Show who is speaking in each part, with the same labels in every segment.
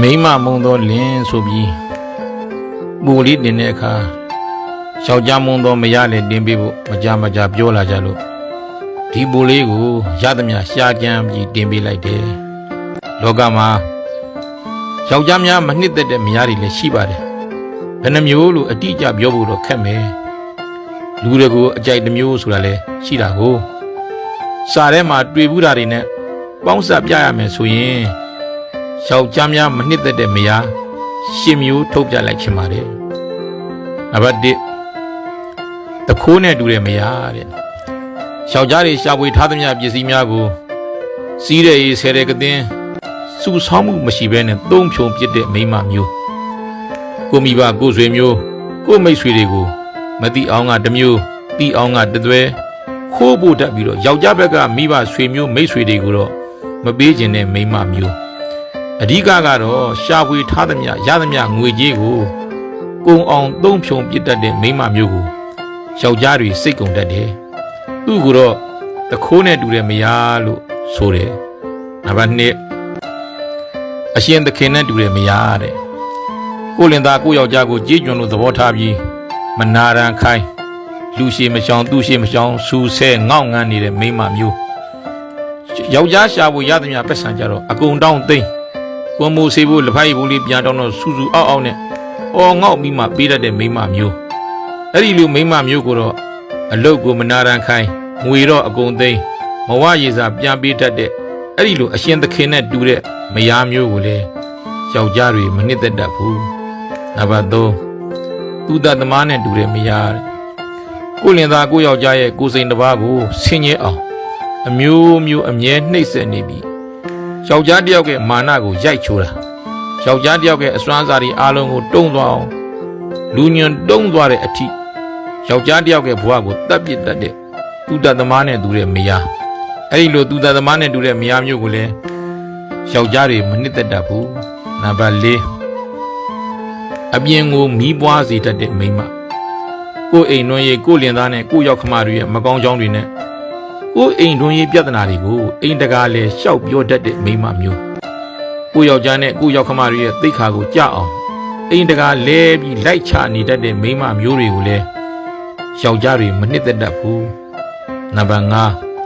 Speaker 1: မိမမုံသောလင်းဆိုပြီးပူလေးတင်တဲ့အခါယောက်ျားမုံသောမရလည်းတင်ပေးဖို့မကြမကြပြောလာကြလို့ဒီပူလေးကိုရသမျှရှားကြမ်းပြီးတင်ပေးလိုက်တယ်လောကမှာယောက်ျားများမနှစ်သက်တဲ့မယားတွေလည်းရှိပါတယ်ဘယ်နှမျိုးလို့အတိအကျပြောဖို့တော့ခက်မယ်လူတွေကိုအကြိုက်တစ်မျိုးဆိုတာလည်းရှိတာကိုစာထဲမှာတွေ့ဘူးတာတွေနဲ့ပေါင်းစပ်ပြရမယ်ဆိုရင် ယောက်ျားများမနှစ်သက်တဲ့မယားရှင်မျိုးထုတ်ပြလိုက်ချင်ပါတယ်။နံပါတ်1တခိုးနဲ့တူတဲ့မယားတဲ့။ယောက်ျားတွေရှာဖွေထားသမျှပစ္စည်းများကိုစီးတဲ့ရေးဆယ်တဲ့ကသင်းစူဆောင်းမှုမရှိဘဲနဲ့သုံးဖြုံပစ်တဲ့မိန်းမမျိုးကိုမိဘကိုဆွေမျိုးကိုမိတ်ဆွေတွေကိုမတိအောင်ကတစ်မျိုးတီအောင်ကတစ်သွဲခိုးဖို့တက်ပြီးတော့ယောက်ျားဘက်ကမိဘဆွေမျိုးမိတ်ဆွေတွေကိုတော့မပေးခြင်းတဲ့မိန်းမမျိုး အဓိကကတော့ရှာဖွေထားသမျှရသမျှငွေကြေးကိုကုံအောင်သုံးဖြုံပစ်တတ်တဲ့မိန်းမမျိုးကိုယောက်ျားတွေစိတ်ကုန်တတ်တယ်။သူ့ကိုတော့တခိုးနဲ့တူတဲ့မယားလို့ဆိုတယ်။နံပါတ်2အရှင်သခင်နဲ့တူတဲ့မယားတဲ့။ကိုလင်သားကိုယောက်ျားကိုကြေးကျွန်လို့သဘောထားပြီးမနာရန်ခိုင်းလူရှိမချောင်သူရှိမချောင်စူဆဲငေါက်ငန်းနေတဲ့မိန်းမမျိုးယောက်ျားရှာဖို့ရသမျှပတ်စံကြတော့အကုန်တောင်းသိမ့် ကွန်မိုဆေးဖို့လက်ဖိုက်ဘူးလေးပြန်တောင်းတော့စူစူအောက်အောက်နဲ့အော်ငေါက်ပြီးမှပေးတတ်တဲ့မိန်းမမျိုးအဲ့ဒီလိုမိန်းမမျိုးကိုတော့အလုတ်ကိုမနာရန်ခိုင်းငွေတော့အကုန်သိမ်းမဝရေစာပြန်ပေးတတ်တဲ့အဲ့ဒီလိုအရှင်သခင်နဲ့တူတဲ့မယားမျိုးကိုလည်းယောက်ျားတွေမနှစ်သက်တတ်ဘူးနံပါတ်3သူတသမားနဲ့တူတဲ့မယားတဲ့ကိုလင်သားကိုယောက်ျားရဲ့ကိုယ်စိန်တစ်ပါးကိုဆင်းရဲအောင်အမျိုးမျိုးအမြဲနှိပ်စက်နေပြီး ယောက်ျားတစ်ယောက်ရဲ့မာနကိုရိုက်ချိုးတာယောက်ျားတစ်ယောက်ရဲ့အစွမ်းစားတွေအားလုံးကိုတုံ့သွားအောင်လူညွန်တုံ့သွားတဲ့အထိယောက်ျားတစ်ယောက်ရဲ့ဘဝကိုတတ်ပစ်တတ်တဲ့သူတတ်သမားနဲ့တူတဲ့မယားအဲ့ဒီလိုသူတတ်သမားနဲ့တူတဲ့မယားမျိုးကိုလည်းယောက်ျားတွေမနှစ်သက်တတ်ဘူးနံပါတ်၄အပြင်ကိုမီးပွားစေတတ်တဲ့မိန်းမကိုယ်အိမ်တွင်းရေးကိုယ်လင်သားနဲ့ကိုယ်ရောက်ခမတွေရဲ့မကောင်းကြောင်းတွေနဲ့ ကိုယ်အိမ်တွင်းရေးပြဿနာတွေကိုအိမ်တကာလဲရှောက်ပြောတတ်တဲ့မိန်းမမျိုးကိုယောက်ျားနဲ့ကိုယောက်ခမတွေရဲ့သိက္ခာကိုကြအောင်အိမ်တကာလဲပြီးလိုက်ချနေတတ်တဲ့မိန်းမမျိုးတွေကိုလည်းယောက်ျားတွေမနှစ်သက်တတ်ဘူးနံပါတ်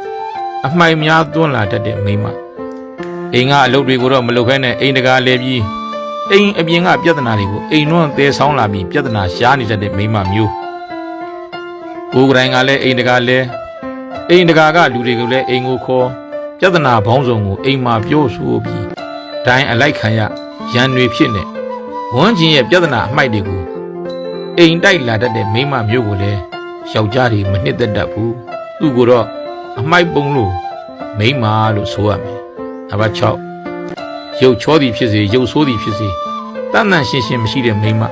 Speaker 1: 5အမှိုက်များသွန်းလာတတ်တဲ့မိန်းမအိမ်ကအလုပ်တွေကိုတော့မလုပ်ဖဲနဲ့အိမ်တကာလဲပြီးအိမ်အပြင်ကပြဿနာတွေကိုအိမ်တွန်းသဲဆောင်းလာပြီးပြဿနာရှားနေတတ်တဲ့မိန်းမမျိုးကိုယ်ကတိုင်းကလည်းအိမ်တကာလဲ အိမ်တကာကလူတွေကိုလည်းအိမ်ကိုခေါ်ပြဿနာဘောင်းဆောင်ကိုအိမ်မှာပြောဆိုပြီးဒိုင်းအလိုက်ခံရရန်တွေဖြစ်နေဝန်းကျင်ရဲ့ပြဿနာအမိုက်တွေကိုအိမ်တိုက်လာတတ်တဲ့မိန်းမမျိုးကိုလည်းယောက်ျားတွေမနှစ်သက်တတ်ဘူးသူ့ကိုတော့အမိုက်ပုံလို့မိန်းမလို့ဆိုရမယ်နံပါတ်6ရုပ်ချောသည်ဖြစ်စေရုပ်ဆိုးသည်ဖြစ်စေတန်တန်ရှင်းရှင်းမရှိတဲ့မိန်းမ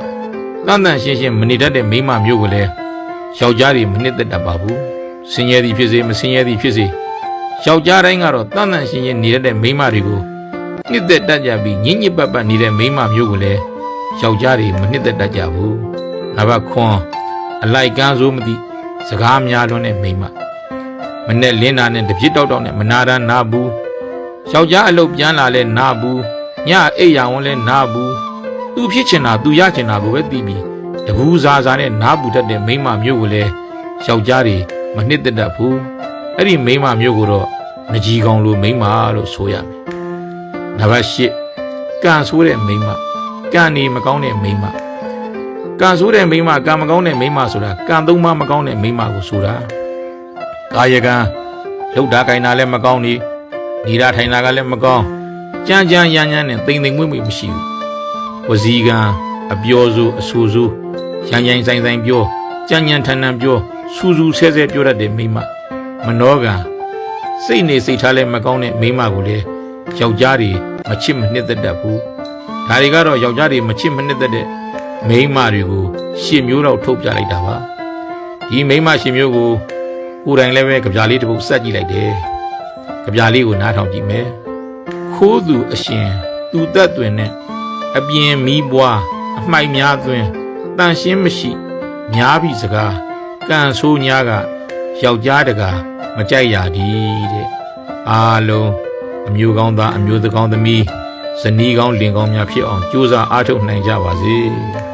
Speaker 1: တန်တန်ရှင်းရှင်းမနေတတ်တဲ့မိန်းမမျိုးကိုလည်းယောက်ျားတွေမနှစ်သက်တတ်ပါဘူး ဆင်းရဲသည်ဖြစ်စေမဆင်းရဲသည်ဖြစ်စေယောက်ျားတိုင်းကတော့တန်တန်ရှင်းရှင်းနေတတ်တဲ့မိန်းမတွေကိုနှစ်သက်တတ်ကြပြီးညဉ့်ညစ်ပတ်ပတ်နေတဲ့မိန်းမမျိုးကိုလည်းယောက်ျားတွေမနှစ်သက်တတ်ကြဘူး။နောက်ခွန်းအလိုက်ကန်းစိုးမသိစကားများလွန်းတဲ့မိန်းမမနဲ့လင်းတာနဲ့တပြစ်တောက်တောက်နဲ့မနာတမ်းနာဘူးယောက်ျားအလုပ်ပြန်လာလဲနာဘူးညအိပ်ရဝန်လဲနာဘူးသူဖြစ်ချင်တာသူရချင်တာကိုပဲသိပြီးတကူးစားစားနဲ့နားပူတတ်တဲ့မိန်းမမျိုးကိုလည်းယောက်ျားတွေ မနှစ်သက်တတ်ဘူးအဲ့ဒီမိန်းမမျိုးကိုတော့ငကြီးကောင်လိုမိန်းမလို့ဆိုရမယ်နံပါတ်၈ကံဆိုးတဲ့မိန်းမကံနေမကောင်းတဲ့မိန်းမကံဆိုးတဲ့မိန်းမကံမကောင်းတဲ့မိန်းမဆိုတာကံသုံးပါးမကောင်းတဲ့မိန်းမကိုဆိုတာကာယကံလှုပ်တာကိုင်တာလည်းမကောင်းနေနေတာထိုင်တာကလည်းမကောင်းကြမ်းကြမ်းရမ်းရမ်းနဲ့တိမ်တိမ်မွေ့မွေ့မရှိဘူးဝစီကံအပြောဆိုအဆူဆူရမ်းရိုင်းဆိုင်ဆိုင်ပြောကြမ်းကြမ်းထန်ထန်ပြော စူးစူးဆဲဆဲပြောတတ်တဲ့မိန်းမမနောကစိတ်နေစိတ်ထားလဲမကောင်းတဲ့မိန်းမကိုလေယောက်ျားတွေမချစ်မနှစ်သက်တတ်ဘူးဒါတွေကတော့ယောက်ျားတွေမချစ်မနှစ်သက်တဲ့မိန်းမတွေကိုရှစ်မျိုးတော့ထုတ်ပြလိုက်တာပါဒီမိန်းမရှစ်မျိုးကိုကိုယ်တိုင်လည်းပဲကြပြားလေးတစ်ပုဒ်စက်ကြည့်လိုက်တယ်ကြပြားလေးကိုနားထောင်ကြည့်မယ်ခိုးသူအရှင်သူသက်တွင်နဲ့အပြင်မီးပွားအမှိုက်များသွင်းတန်ရှင်းမရှိ များပြီစကား ကံဆိုးညားကယောက်ျားတကာမကြိုက်ရသည်တဲ့အာလုံးအမျိုးကောင်းသားအမျိုးသကောင်းသမီးဇနီးကောင်းလင်ကောင်းများဖြစ်အောင်ကြိုးစားအားထုတ်နိုင်ကြပါစေ။